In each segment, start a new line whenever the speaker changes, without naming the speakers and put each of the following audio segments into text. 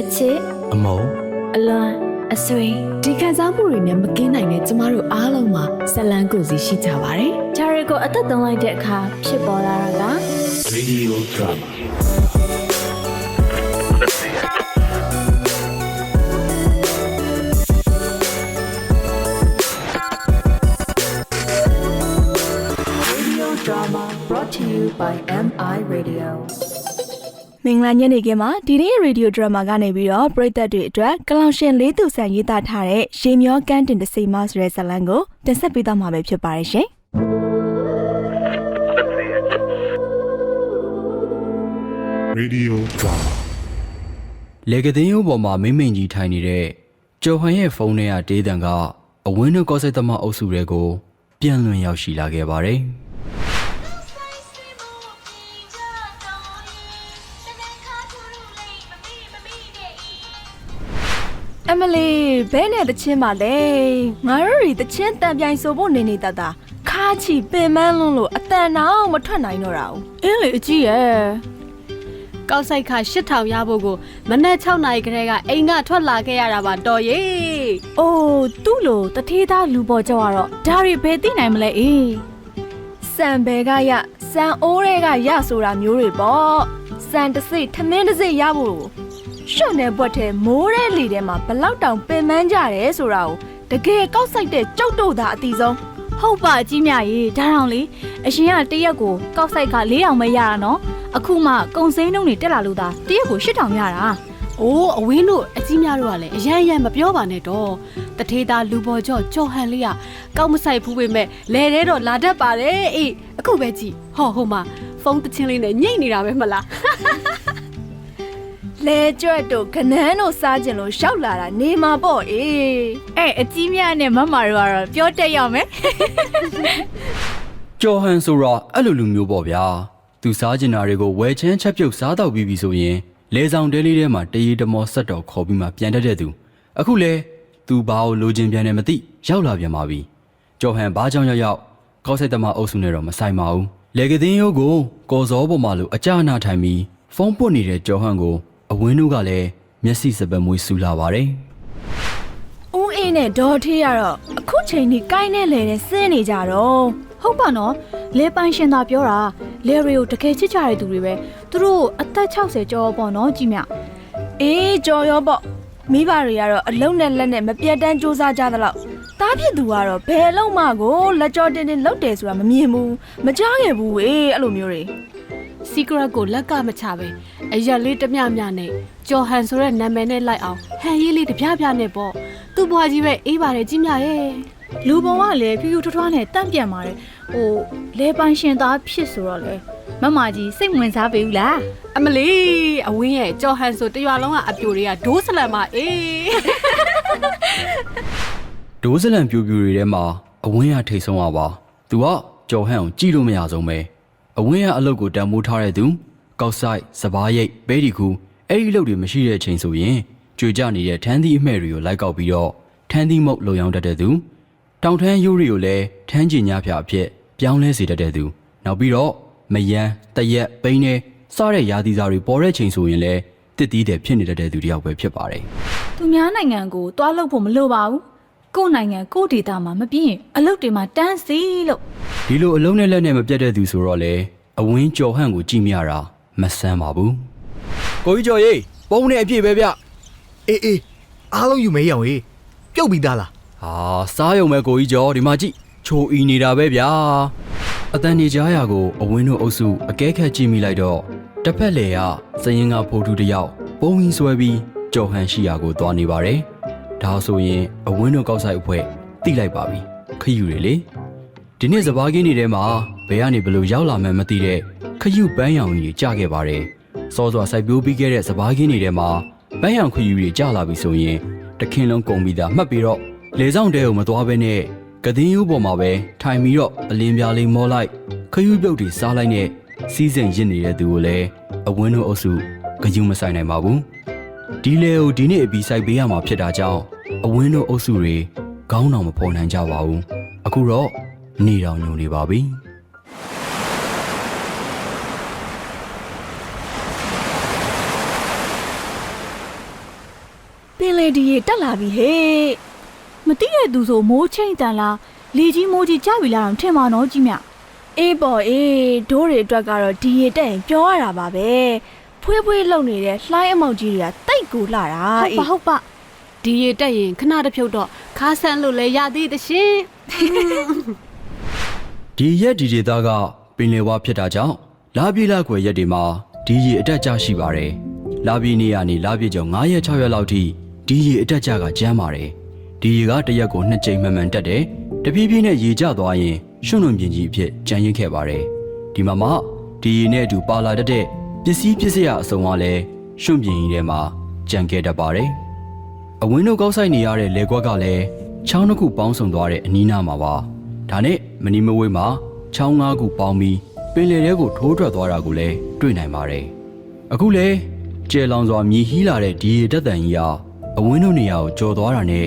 အချစ်
အမုံ
အလွန်အဆွေဒီခံစားမှုတွေနဲ့မကင်းနိုင်တဲ့ကျမတို့အားလုံးမှာဇလန်းကိုယ်စီရှိကြပါတယ်။ဂျာရီကိုအသက်သွင်းလိုက်တဲ့အခါဖြစ်ပေါ်လာတာက
Radio Drama
မင်္ဂလာညနေခင်းမှာဒီနေ့ရေဒီယိုဒရမာကနေပြီးတော့ပရိသတ်တွေအတွက်ကလောင်ရှင်လေးသူဆန်ရေးသားထားတဲ့ရေမျောကန်းတင်တစိမဆိုတဲ့ဇာတ်လမ်းကိုတင်ဆက်ပေးသွားမှာပဲဖြစ်ပါတယ်ရှင်
Radio Drama
လေကသိန်းရိုးပေါ်မှာမိမ့်မိန်ကြီးထိုင်နေတဲ့ကျော်ဟန်ရဲ့ဖုန်းထဲကဒေးတန်ကအဝင်းနဲ့ကော့ဆက်သမားအုပ်စုတွေကိုပြန်လွင်ရောက်ရှိလာခဲ့ပါတယ်
အမလီဘဲနဲ့တချင်းပါလေငါတို့တွေတချင်းတန်ပြိုင်ဆိုဖို့နေနေတတ်တာခါချီပင်မန်းလွန်းလို့အတန်တော့မထွက်နိုင်တော့တာဘူး
အင်းလေအကြီးရဲ့ကောက်ဆိုင်ခါ8000ရဖို့ကိုမနက်6နာရီခရဲကအိမ်ကထွက်လာခဲ့ရတာပါတော်ရေ။
အိုးသူ့လိုတထေးသားလူပေါ်ကြောက်ရတော့ဒါတွေဘယ်သိနိုင်မလဲအေး
စံဘဲကရစံအိုးတွေကရဆိုတာမျိုးတွေပေါ့စံတစိထမင်းတစိရဖို့ ရှွတ်နေဘွက်ထဲမိုးတဲ့လေထဲမှာဘလောက်တောင်ပင်မန်းကြတယ်ဆိုတာကိုတကယ်ကောက်ဆိုင်တဲ့ကြောက်တို့သာအတီဆုံး။
ဟုတ်ပါအကြီးမြရေဒါတောင်လေအရှင်ကတရက်ကိုကောက်ဆိုင်က4000ပဲရတာနော်။အခုမှကုံစိမ်းနှုံးတွေတက်လာလို့သာတရက်ကို8000ရတာ
အိုးအဝင်းတို့အကြီးများတို့ကလည်းအရန်ရန်မပြောပါနဲ့တော့တထေးသားလူပေါ်ကျော်ကြော်ဟန်လေးကကောက်မဆိုင်ဘူးပေမဲ့လဲတဲ့တော့လာတတ်ပါတယ်အေးအခုပဲကြည့်ဟောဟိုမှာဖုန်းတချင်းလေးနဲ့ညိတ်နေတာပဲမလား
လဲကြွက်တို့ခနန်းတို့စားကြင်လို့ရှောက်လာတာနေမှာပေါ့အေး။
အဲအကြီးမြနဲ့မမတို့ကတော့ပြောတက်ရောက်မယ်
ကျော်ဟန်ဆိုတာအဲ့လိုလူမျိုးပေါ့ဗျာသူစားကျင်တာတွေကိုဝယ်ချမ်းချက်ပြုတ်စားတော့ပြီးပြီဆိုရင်လေဆောင်တဲလေးထဲမှာတရေတမောဆက်တော်ခေါ်ပြီးမှပြန်တတ်တဲ့သူအခုလဲသူဘာကိုလိုချင်ပြန်တယ်မသိရောက်လာပြန်ပါပြီကျော်ဟန်ဘာကြောင့်ရောက်ရောက်ကောက်ဆိုင်သမားအုပ်စုနဲ့တော့မဆိုင်ပါဘူးလေကသိန်းရိုးကိုကော်စောပေါ်မှာလို့အကြအနာထိုင်ပြီးဖုန်းပွတ်နေတဲ့ကျော်ဟန်ကို အဝင်းတို့ကလည်းမျက်စိစပယ်မွေးဆူလာပါတယ်
ဦးအေးနဲ့ဒေါ်ထေးကတော့အခုချိန်ထိကိုင်းနဲ့လဲနဲ့ဆင်းနေကြတော့။
ဟုတ်ပါနော်။လေပိုင်ရှင်သာပြောတာလေရီကိုတကယ်ချစ်ကြတဲ့သူတွေပဲ။သူတို့အသက်60ကျော်ပေါ့နော်ကြီးမြ။
အေးကြော်ရောပေါ့မိဘတွေကတော့အလုံးနဲ့လက်နဲ့မပြတ်တမ်းစူးစမ်းကြသလောက်တားဖြစ်သူကတော့ဘယ်လုံးမှကိုလက်ကြောတင်တင်လောက်တယ်ဆိုတာမမြင်ဘူးမကြားခဲ့ဘူးဝေးအဲ့လိုမျိုးတွေ
secret ကိုလက်ကမချပဲအရက်လေးတမျှမျှနဲ့ကြော်ဟန်ဆိုတဲ့နာမည်နဲ့လိုက်အောင်ဟန်ရေးလေးတပြပြနဲ့ပေါ့သူ့ဘွားကြီးပဲအေးပါတယ်ကြီးမြရဲ့
လူပုံကလည်းဖြူဖြူထွထွားနဲ့တန့်ပြန်ပါတယ်ဟိုလေပိုင်ရှင်သားဖြစ်ဆိုတော့လေမမကြီးစိတ်ဝင်စားပေဘူးလား
အမလီအဝင်းရဲ့ကြော်ဟန်ဆိုတရွာလုံးကအပြိုတွေကဒိုးဆလန်မအေး
ဒိုးစလန်ပြူပြူတွေထဲမှာအဝင်းရထိတ်ဆုံးရပါသူကကြော်ဟန်ကိုကြည့်လို့မရဆုံးပဲ အဝင်းရအလုပ်ကိုတံမိုးထားတဲ့သူကောက်ဆိုင်စပားရိတ်ဘဲဒီကူအဲ့ဒီအလုပ်တွေမရှိတဲ့အချိန်ဆိုရင်ကြွေကြနေတဲ့ထန်းသီးအမှဲ့တွေကိုလိုက်ကောက်ပြီးတော့ထန်းသီးမုတ်လုံရောင်းတတ်တဲ့သူတောင်ထန်းရိုးတွေကိုလည်းထန်းကျင်ညဖျာအဖြစ်ပြောင်းလဲစေတတ်တဲ့သူနောက်ပြီးတော့မယန်းတရက်ပိန်းနဲ့စားတဲ့ရာသီစားတွေပေါ်တဲ့ချိန်ဆိုရင်လည်းတစ်တီးတယ်ဖြစ်နေတတ်တဲ့သူတစ်ယောက်ပဲဖြစ်ပါတယ်။
သူများနိုင်ငံကိုတွားလို့ဖို့မလိုပါဘူး။ ကိုယ့်နိုင်ငံကိုယ့်ဒေသမှာမပြင်းရင်အလုပ်တွေမှာတန်းစီလို့
ဒီလိုအလုံးနဲ့လက်နဲ့မပြတ်တဲ့သူဆိုတော့လေအဝင်းကြော်ဟန့်ကိုကြည့်မြတာမဆန်းပါဘူးကိုကြီးကျော်ရေးပုံနဲ့အပြည့်ပဲဗျ
အေးအေးအားလုံးယူမဲရောင်ရေးပြုတ်ပြီးသားလား
ဟာစားရုံပဲကိုကြီးကျော်ဒီမှာကြည့်ချိုအီနေတာပဲဗျာအတန်နေကြရာကိုအဝင်းတို့အုပ်စုအကဲခတ်ကြည့်မိလိုက်တော့တစ်ဖက်လေကစရင်ကဖိုးတူတစ်ယောက်ပုံဝင်ဆွဲပြီးကြော်ဟန့်ရှိရာကိုသွားနေပါတယ် ဒါဆိုရင်အဝင်းတို့ကောက်ဆိုင်အဖွဲ့တိလိုက်ပါပြီခယူတွေလေဒီနေ့စပားကင်းတွေထဲမှာဘယ်ကနေဘလို့ရောက်လာမှန်းမသိတဲ့ခရုပန်းရောင်ကြီးကြာခဲ့ပါတယ်။စောစောစိုက်ပျိုးပြီးခဲ့တဲ့စပားကင်းတွေထဲမှာပန်းရောင်ခရုတွေကြာလာပြီဆိုရင်တခင်လုံးကုန်ပြီးသားမှတ်ပြီးတော့လေဆောင်တဲကိုမသွားဘဲနဲ့ကသင်းရိုးပေါ်မှာပဲထိုင်ပြီးတော့အလင်းပြားလေးမောလိုက်ခရုပြုတ်တွေစားလိုက်နဲ့စီးစိမ်ရစ်နေတဲ့သူကိုလည်းအဝင်းတို့အုပ်စုဂယုမဆိုင်နိုင်ပါဘူး။ ဒီလေကိုဒီနေ့အပြီးဆိုင်ပေးရမှာဖြစ်တာကြောင့်အဝင်းတို့အုပ်စုတွေခေါင်းတော်မဖော်နိုင်ကြပါဘူး။အခုတော့နေတော်ညုံနေပါပြီ
က
ပင်လေဒီရေတက်လာပြီဟေ့မတိရသူဆိုမိုးချိန်တန်လားလေကြီးမိုးကြီးကြပြီလားတော့ထင်ပါတော့ကြီးမြ
အေးပေါ်အေးဒိုးတွေအတွက်ကတော့ဒီရေတက်ရင်ပြောရတာပါပဲ ဖွေးဖွေးလုံနေတဲ့လှိုင်းအမောက်ကြီးတွေကတိတ်ကိုလှတာ
ဟုတ်ပါဟုတ်ပါ
ဒီရေတက်ရင်ခဏတစ်ဖြုတ်တော့ခါဆန်းလို့လဲရသေးတရှင်
ဒီရက်ဒီဒေသကပင်လယ်ဝါဖြစ်တာကြောင့်လာပြေလာကွယ်ရက်တွေမှာဒီရေအတက်ကြရှိပါတယ်။လာပြေနေရနေလာပြေကျော်9ရက်6ရက်လောက်ထိဒီရေအတက်ကြကကျန်းပါတယ်။ဒီရေကတစ်ရက်ကိုနှစ်ကြိမ်မှန်မှန်တက်တယ်။တဖြည်းဖြည်းနဲ့ရေကျသွားရင်ရွှွန့်လွန်ပြင်းကြီးအဖြစ်ကျန်ရစ်ခဲ့ပါတယ်။ဒီမှာမှဒီရေနဲ့အတူပါလာတတ်တဲ့ ပစ္စည်းပစ္စည်းအစုံကလည်းရွှွန့်ပြင်းကြီးထဲမှာကျန်ခဲ့တတ်ပါတယ်။အဝင်းတို့ကောက်ဆိုင်နေရတဲ့လေကွက်ကလည်းချောင်းတစ်ခုပေါင်းစုံသွားတဲ့အနီးနားမှာပါ။ဒါနဲ့မနီမဝေးမှာချောင်းငါးခုပေါင်းပြီးပင်လယ်ထဲကိုထိုးထွက်သွားတာကိုလည်းတွေ့နိုင်ပါတယ်။အခုလည်းကျဲလောင်စွာမြည်ဟီးလာတဲ့ဒီရေတက်တန်ကြီးဟာအဝင်းတို့နေရာကိုကျော်သွားတာနဲ့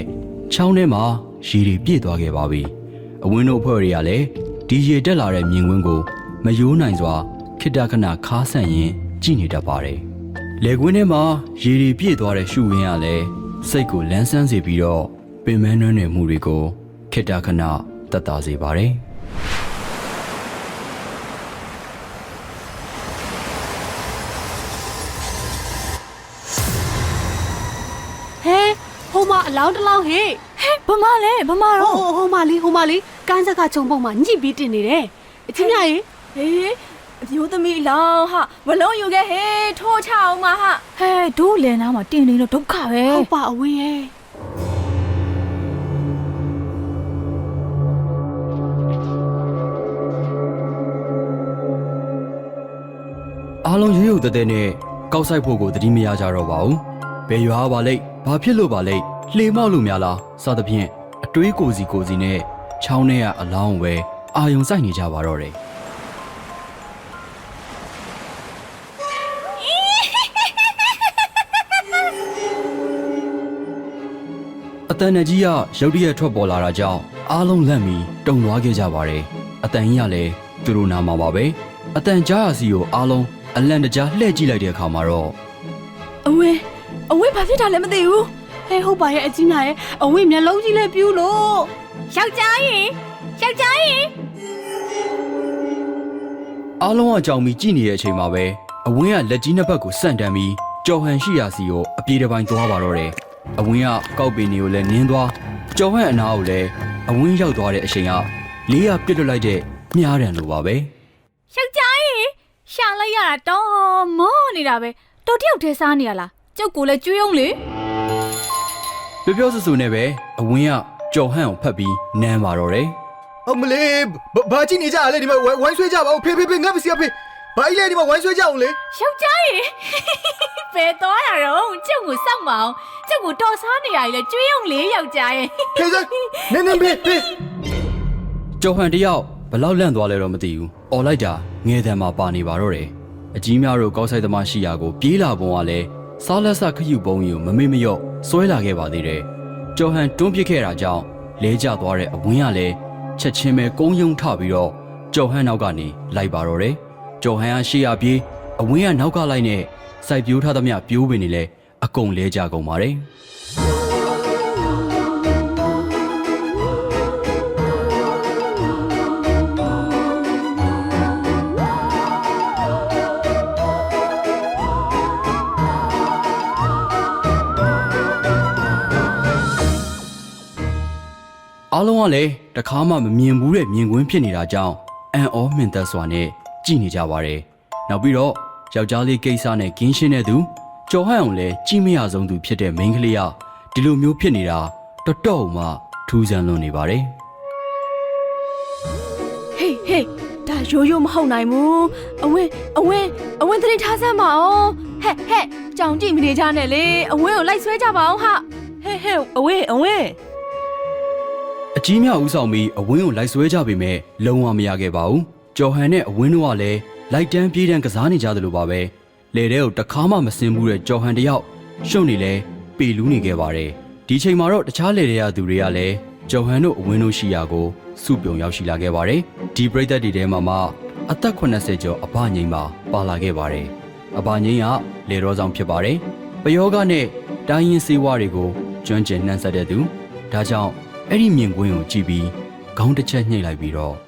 ချောင်းထဲမှာရေတွေပြည့်သွားခဲ့ပါပြီ။အဝင်းတို့အဖွဲ့တွေကလည်းဒီရေတက်လာတဲ့မြင်ကွင်းကိုမယိုးနိုင်စွာခိတ္တခဏခါဆန့်ရင် ကြည့်နေတတ်ပါတယ်။လေကွင်းထဲမှာရေတွေပြည့်သွားတဲ့ရှုဝင်းကလည်းစိတ်ကိုလန်းဆန်းစေပြီးတော့ပင်မနှွမ်းနယ်မှုတွေကိုခေတ္တခဏတတ်တာစေပါတယ်
ဟဲဟိုမှာအလောင်းတစ်လောင်းဟေး
ဘမလဲဘမ
ဟို
တော့
ဟိုဟိုမှာလီဟိုမှာလီကန်းစက်ကချုံပုံမှာညှိပြီးတင်နေတယ်အချင်းမြရေ
ဟေး အမျိုးသမီးလောင်းဟာဝလုံးယူခဲ့ဟေးထိုးချအောင်ပါဟာ
ဟဲ့ဒိုးလန်နားမှာတင်နေတော့ဒုက္ခပဲ
ဟုတ်ပါအဝင်းရဲ့
အားလုံးရွရွတတဲ့နဲ့ကောက်ဆိုင်ဖို့ကိုသတိမရကြတော့ပါဘူးဘယ်ရွာပါလိမ့်ဘာဖြစ်လို့ပါလိမ့်လှေမောက်လို့များလားစသဖြင့်အတွေးကိုစီကိုစီနဲ့ချောင်းထဲကအလောင်းကိုပဲအာယုံစိုက်နေကြပါတော့တယ် အတန်နကြီးကရုတ်တရက်ထွက်ပေါ်လာတာကြောင့်အားလုံးလန့်ပြီးတုံသွားခဲ့ကြပါတယ်အတန်ကြီးကလည်းသူတို့နာမှာပါပဲအတန်ကြားရစီကိုအားလုံးအလန့်တကြားလှည့်ကြည့်လိုက်တဲ့အခါမှာတော့
အဝင်းအဝင်းဘာဖြစ်တာလဲမသိဘူး
ဟဲဟုတ်ပါရဲ့အချင်းမြရဲ့အဝင်းမျက်လုံးကြီးလည်းပြူးလို့
ယောက်ျားရင်ယောက်ျားရင်
အားလုံးအကြောင်ပြီးကြည့်နေတဲ့အချိန်မှာပဲအဝင်းကလက်ကြီးနှစ်ဖက်ကိုစန့်တန်းပြီးကြော်ဟန်ရှိရာစီကိုအပြေတစ်ပိုင်းသွားပါတော့တယ် အဝင်းကကောက်ပင်တွေကိုလည်းနင်းသွားကြော်ဟန်အနာကိုလည်းအဝင်းရောက်သွားတဲ့အချိန်ကလေးရပြစ်လွတ်လိုက်တဲ့မြားတံလိုပါပဲ
ယောက်ျားရင်ရှာလိုက်ရတာတော့မောနေတာပဲတော်တယောက်တည်းစားနေရလားကျုပ်ကိုလည်းကျွေးအောင်လေ
ပြောပြောဆူဆူနဲ့ပဲအဝင်းကကြော်ဟန်ကိုဖတ်ပြီးနမ်းပါတော့တယ်
အမလေးဘဘာကြည့်နေကြရလဲဒီမှာဝိုင်းဝိုင်းဆွဲကြပါဦးဖေးဖေးဖေးငါမစီအဖေး ဘာကြီးလဲဒီမှာဝိုင်းဆွဲကြအောင်လေ
ယောက်ျားရင်ဘယ်သွားရတော့ကျုပ်ကိုစောက်မအောင်ကျုပ်ကိုတော်စားနေရလေကျွေးအောင်လေယောက်ျားရင်
ဖေးစနင်းနင်းဖေးဖေး
ကြော်ဟန်တယောက်ဘလောက်လန့်သွားလဲတော့မသိဘူး။អော်လိုက်တာငယ်တံမှာပါနေပါတော့တယ်။အကြီးများတို့ကောက်ဆိုင်သမားရှိရာကိုပြေးလာပုံကလည်းစားလက်ဆခယူပုံကြီးကိုမမေ့မလျော့ဆွဲလာခဲ့ပါသေးတယ်။ကြော်ဟန်တွန်းပစ်ခဲ့တာကြောင့်လဲကျသွားတဲ့အဝင်းကလည်းချက်ချင်းပဲကုန်းယုံထပြီးတော့ကြော်ဟန်နောက်ကနေလိုက်ပါတော့တယ်။ ကြော်ဟန်ကရှေ့ရပြေးအဝင်းကနောက်ကလိုက်နဲ့စိုက်ပြိုးထားသမျှပြိုးပင်တွေလည်းအကုန်လဲကျကုန်ပါတယ်။အားလုံးကလည်းတခါမှမမြင်ဘူးတဲ့မြင်ကွင်းဖြစ်နေတာကြောင့်အန်အောမင်သက်စွာနဲ့ ကြည်နေကြပါတယ်။နောက်ပြီးတော့ယောက်ျားလေးကိစ္စနဲ့ကင်းရှင်းတဲ့သူကျော်ဟန်အောင်လည်းကြည်မရဆုံးသူဖြစ်တဲ့မိန်းကလေးကဒီလိုမျိုးဖြစ်နေတာတော်တော်မှထူးဆန်းလွန်နေပါတယ်
ဟေးဟေးဒါရိုးရိုးမဟုတ်နိုင်ဘူးအဝင်းအဝင်းအဝင်းသတိထားစမ်းပါအောင်ဟဲ့ဟဲ့ကြောင်ကြည့်မနေကြနဲ့လေအဝင်းကိုလိုက်ဆွဲကြပါအောင်ဟာဟဲ့ဟဲ့အဝင်းအဝင်း။
အကြီးမြဦးဆောင်ပြီးအဝင်းကိုလိုက်ဆွဲကြပေမဲ့လုံးဝမရခဲ့ပါဘူး။ ကျော်ဟန်နဲ့အဝင်းတို့ကလည်းလိုက်တန်းပြေးတန်းကစားနေကြသလိုပါပဲ။လေထဲကိုတခါမှမစင်ဘူးတဲ့ကျော်ဟန်တယောက်ရှုပ်နေလဲပေလူးနေခဲ့ပါတယ်။ဒီချိန်မှာတော့တခြားလေထဲကသူတွေကလည်းကျော်ဟန်တို့အဝင်းတို့ရှိရာကိုစုပြုံရောက်ရှိလာခဲ့ပါတယ်။ဒီပရိသတ်တွေထဲမှာမှအသက်80ကျော်အဘငိမ့်ပါပါလာခဲ့ပါတယ်။အဘငိမ့်ကလေရောဆောင်ဖြစ်ပါတယ်။ပယောဂနဲ့တိုင်းရင်းစေးဝါးတွေကိုကျွမ်းကျင်နှံ့ဆက်တဲ့သူဒါကြောင့်အဲ့ဒီမြင်ကွင်းကိုကြည့်ပြီးခေါင်းတစ်ချက်ညှိလိုက်ပြီးတော့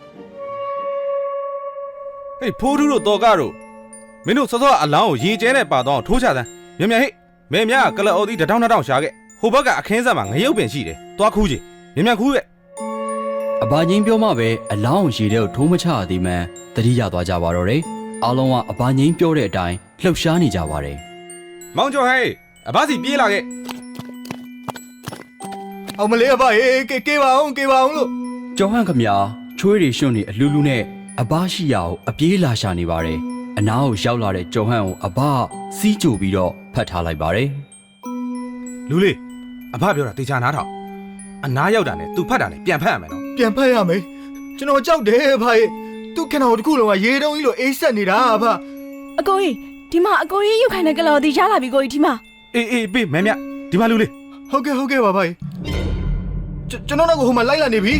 ဟေးဖိုးထူးတို့တော်ကားတို့မင်းတို့စောစောအလောင်းကိုရေကျဲနဲ့ပါတော့ထိုးချစမ်းမြန်မြန်ဟေ့မဲမြကလအော်ဒီတထောင်ထောင်ရှာခဲ့ဟိုဘက်ကအခင်းဆက်မှာငရုတ်ပင်ရှိတယ်သွားခူးကြည့်မြန်မြန်ခူးရဲ့
အဘချင်းပြောမှပဲအလောင်းရေတဲ့ကိုထိုးမချရသေးမှန်းတတိရသွားကြပါတော့တယ်အားလုံးကအဘချင်းပြောတဲ့အတိုင်းလှုပ်ရှားနေကြပါတယ်
မောင်ကျော်ဟေးအဘစီပြေးလာခဲ့
အောင်မလေးအဖဟေးကေကေပါအောင်ကေပါအောင်လို့
ကျော်ဟန်ခမချွေးတွေရွှွန့်နေအလူလူနဲ့ အဘရှိရာကိုအပြေးလာရှာနေပါတယ်အနားကိုရောက်လာတဲ့ကျော်ဟန်ကိုအဘစီးကြိုပြီးတော့ဖတ်ထားလိုက်ပါတယ်
လူလေးအဘပြောတာတေချာနားထောင်အနားရောက်တာနဲ့သူဖတ်တာနဲ့ပြန်ဖတ်ရမယ်နော်
ပြန်ဖတ်ရမယ်ကျွန်တော်ကြောက်တယ်အဖဟေးသူခဏတော်တစ်ခုလုံးကရေတုံးကြီးလိုအေးဆက်နေတာအဖ
အကိုကြီးဒီမှာအကိုကြီးယူခိုင်းတဲ့ကလော်ဒီရလာပြီကိုကြီးဒီမှာ
အေးအေးပေးမဲမြဒီမှာလူလေး
ဟုတ်ကဲ့ဟုတ်ကဲ့ပါဖဟေးကျွန်ကျွန်တော်တော့ဟိုမှာလိုက်လာနေပြီ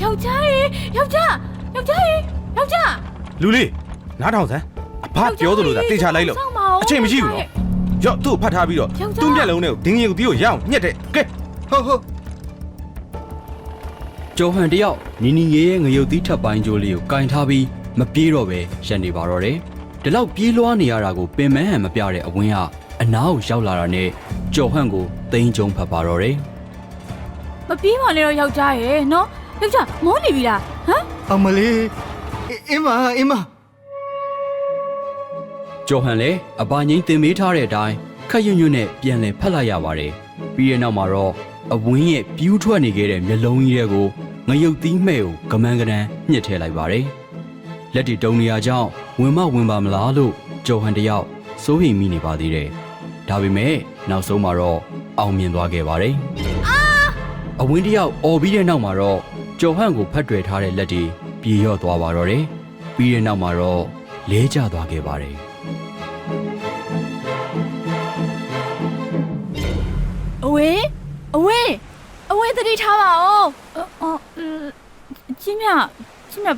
ယောက်ျားရေယောက်ျားယောက်ျားရေ ယောက်ျား
လူလေးနားထောင်စမ်းအဘပြောသလိုသာတေချာလိုက်လို့အချိန်မရှိဘူးနော်ရော့သူ့ကိုဖတ်ထားပြီးတော့သူ့မျက်လုံးနဲ့ဒင်းငယ်ကိုတီးကိုရအောင်ညှက်တဲ့ကဲ
ဟုတ်ဟုတ်
ကျော်ဟန်တယောက်နီနီငယ်ရဲ့ငရုတ်သီးထပ်ပိုင်းကြိုးလေးကိုကင်ထားပြီးမပြေးတော့ပဲရပ်နေပါတော့တယ်ဒီလောက်ပြေးလွှားနေရတာကိုပင်မဟန်မပြတဲ့အဝင်းကအနားကိုရောက်လာတာနဲ့ကျော်ဟန်ကိုတိန်ကြုံဖတ်ပါတော့တယ်
မပြေးပါနဲ့တော့ယောက်ျားရဲ့နော်ယောက်ျားမောနေပြီလားဟမ်
အောင်မလေး အေးအင်းမအင်းမ
ကျော်ဟန်လည်းအပါငိမ့်တင်မေးထားတဲ့အတိုင်းခက်ရွံ့ရွံ့နဲ့ပြန်လည်ဖက်လိုက်ရပါတယ်ပြီးတဲ့နောက်မှာတော့အဝင်းရဲ့ပြူးထွက်နေခဲ့တဲ့မျက်လုံးကြီးတွေကိုငရုတ်သီးမဲ့ကိုကမန်းကနန်းညှစ်ထည့်လိုက်ပါတယ်လက်တီတုံနေရကြောင်းဝင်မဝင်ပါမလားလို့ကျော်ဟန်တယောက်စိုးရိမ်မိနေပါသေးတယ်ဒါပေမဲ့နောက်ဆုံးမှာတော့အောင်မြင်သွားခဲ့ပါတယ်အဝင်းတယောက်អော်ပြီးတဲ့နောက်မှာတော့ကျော်ဟန်ကိုဖတ်တွယ်ထားတဲ့လက်တီ ပြေရော့သွားပါတော့တယ်ပြီးတဲ့နောက်မှာတော့လဲကျသွားခဲ့ပါတယ်
အဝင်းအဝင်းအဝင်းသတိထားပါဦး
အော်ကြီးမြကြီးမြ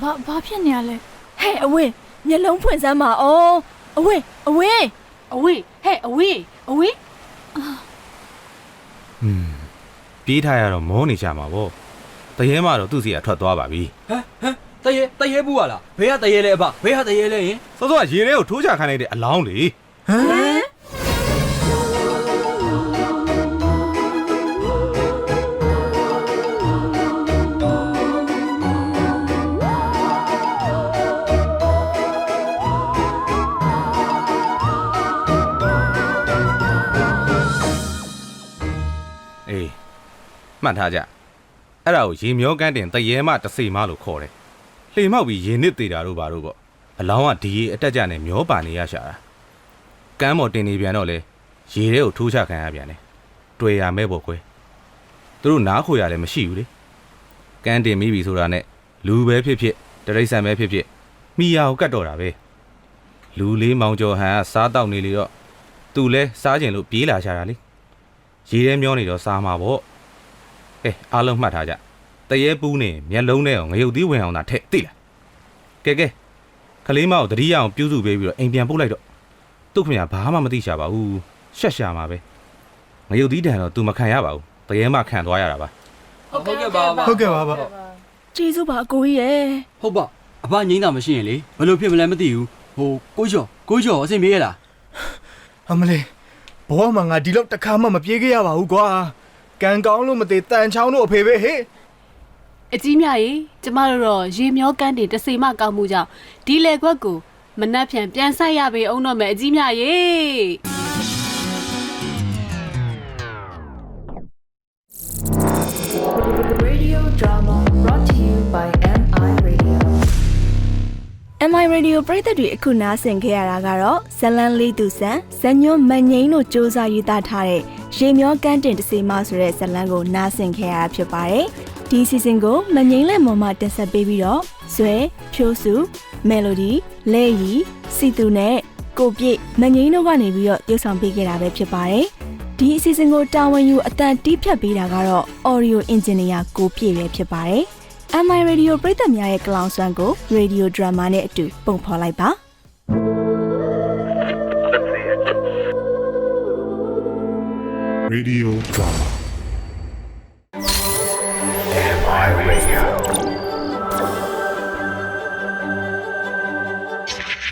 ဘာဘာဖြစ်နေရလဲ
ဟဲ့အဝင်းမျက်လုံးဖွင့်စမ်းပါဦးအဝင်းအဝင်း
အဝေးဟဲ့အဝေးအဝေး
อืมပြေးထားရတော့မောနေကြမှာဗော တရေမှတော့သူ့စီကထွက်သွားပါပြီ
တရေတရေဘူးလားဘယ်ကတရေလဲအဖဘယ်ကတရေလဲယင်
စောစောကရေထဲကိုထိုးချခိုင်းလိုက်တဲ့အလောင်းလေအေးမှတ်ထားကြ အဲ့ဒါကိုရေမျောကန်းတင်တရေမတစေမလို့ခေါ်တယ်လှေမောက်ပြီးရေနစ်သေးတာတို့ဘာတို့ပေါ့အလောင်းကဒီရေအတက်ကြနဲ့မျောပါနေရရှာတာကမ်းပေါ်တင်နေပြန်တော့လေရေထဲကိုထိုးချခံရပြန်တယ်တွေ့ရမဲပေါ့ကွယ်သူတို့နားခိုရလည်းမရှိဘူးလေကန်းတင်မိပြီဆိုတာနဲ့လူပဲဖြစ်ဖြစ်တရိษံပဲဖြစ်ဖြစ်မိယာကိုကတ်တော့တာပဲလူလေးမောင်ကျော်ဟန်ကစားတောက်နေလေတော့သူလဲစားကျင်လို့ပြေးလာရှာတာလေရေထဲမျောနေတော့စားမှာပေါ့ ကဲအားလုံးမှတ်ထားကြတရေပူးနေမျက်လုံးနဲ့ငရုတ်သီးဝင်အောင်သာထည့်သိလားကဲကဲခလေးမကိုတတိယအောင်ပြုစုပေးပြီးတော့အိမ်ပြန်ပို့လိုက်တော့သူ့ခင်ဗျာဘာမှမသိရှာပါဘူးရှက်ရှာမှာပဲငရုတ်သီးတန်တော့ तू မခံရပါဘူးတရေမခံသွားရတာပါ
ဟုတ်ကဲ့ပါ
ဟုတ်ကဲ့ပါပါ
ကျေးဇူးပါအကိုကြီးရဲ့
ဟုတ်ပါအဖငိမ့်တာမရှိရင်လေဘယ်လိုဖြစ်မလဲမသိဘူးဟိုကိုကျော်ကိုကျော်အဆင်ပြေရလား
အမလေးဘောမှာငါဒီလောက်တစ်ခါမှမပြေးခဲ့ရပါဘူးကွာ ကံကောင်းလို့မသေးတန်ချောင်းတို့အဖေပဲဟေး
အကြီးမြရေကျမတို့တော့ရေမျောကန်းတင်တစေမကောက်မှုကြောင့်ဒီလေခွက်ကိုမနှက်ဖြန်ပြန်ဆိုင်ရပေအောင်တော့မယ်အကြီးမြရေ
Radio drama brought to you by MI Radio.
MI Radio ပရိသတ်တွေအခုနားဆင်ခဲ့ရတာကတော့ဇလန်လေးသူဆန်ဇညွန်မန်ငိမ့်တို့စ조사ရေးသားထားတဲ့ ရေမျောကန်းတင်တစီမဆိုတဲ့ဇလန်ကိုနားဆင်ခဲ့ရတာဖြစ်ပါတယ်။ဒီ season ကိုမငိမ့်လက်မော်မှတင်ဆက်ပေးပြီးတော့ဇွဲဖြိုးစုမယ်လိုဒီလဲရီစီတူနဲ့ကိုပြည့်မငိမ့်တို့ကနေပြီးတော့ရုပ်ဆောင်ပေးခဲ့တာပဲဖြစ်ပါတယ်။ဒီ season ကိုတာဝန်ယူအတန်တီးဖြတ်ပေးတာကတော့ audio engineer ကိုပြည့်ပဲဖြစ်ပါတယ်။ MI Radio ပရိသတ်များရဲ့ကလောင်ဆွမ်းကို Radio Drama နဲ့အတူပုံဖော်လိုက်ပါ
Radio drama.